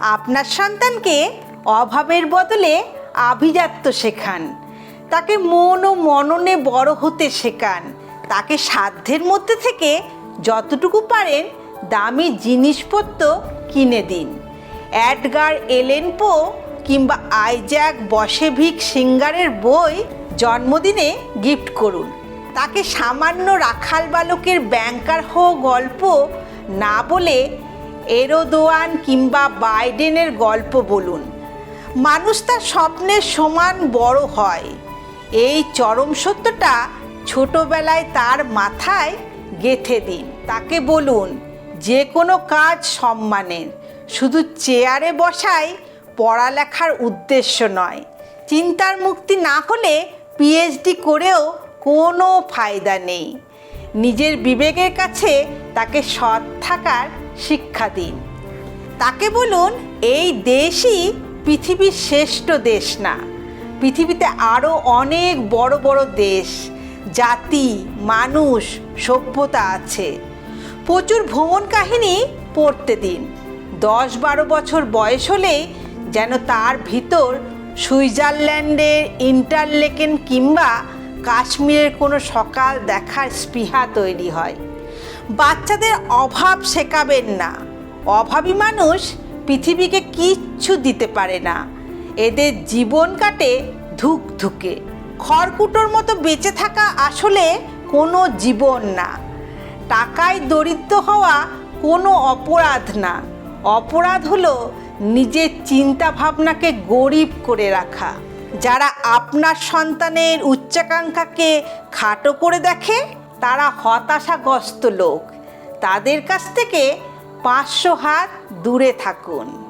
আপনার সন্তানকে অভাবের বদলে আভিজাত্য শেখান। তাকে মন ও মননে বড় হতে শেখান। তাকে সাধ্যের মধ্যে থেকে যতটুকু পারেন দামি জিনিসপত্র কিনে দিন। অ্যাডগার এলেন পো কিংবা আইজ্যাক বসেভিক সিঙ্গারের বই জন্মদিনে গিফট করুন। তাকে সামান্য রাখাল বালকের ব্যাংকার হো গল্প না বলে এরোদোয়ান কিংবা বাইডেনের গল্প বলুন। মানুষ তার স্বপ্নের সমান বড় হয়। এই চরম সত্যটা ছোটবেলায় তার মাথায় গেথে দিন। তাকে বলুন, যে কোনো কাজ সম্মানের, শুধু চেয়ারে বসাই পড়ালেখার উদ্দেশ্য নয়। চিন্তার মুক্তি না হলে পিএইচডি করেও কোনো ফায়দা নেই। নিজের বিবেকের কাছে তাকে সৎ থাকার শিক্ষা দিন। তাকে বলুন, এই দেশই পৃথিবীর শ্রেষ্ঠ দেশ না। পৃথিবীতে আরও অনেক বড় বড় দেশ, জাতি, মানুষ, সভ্যতা আছে। প্রচুর ভ্রমণ কাহিনী পড়তে দিন। দশ বারো বছর বয়স হলেই যেন তার ভিতর সুইজারল্যান্ডের ইন্টারলেকেন কিংবা কাশ্মীরের কোনো সকাল দেখার স্পৃহা তৈরি হয়। বাচ্চাদের অভাব শেখাবেন না। অভাবী মানুষ পৃথিবীকে কিচ্ছু দিতে পারে না। এদের জীবন কাটে ধুক ধুকে খড়কুটোর মতো বেঁচে থাকা আসলে কোনো জীবন না। টাকায় দরিদ্র হওয়া কোনো অপরাধ না। অপরাধ হলো নিজের চিন্তা ভাবনাকে গরিব করে রাখা। যারা আপনার সন্তানের উচ্চাকাঙ্ক্ষাকে খাটো করে দেখে তারা হতাশাগ্রস্ত লোক। তাদের কাছ থেকে পাঁচশো হাত দূরে থাকুন।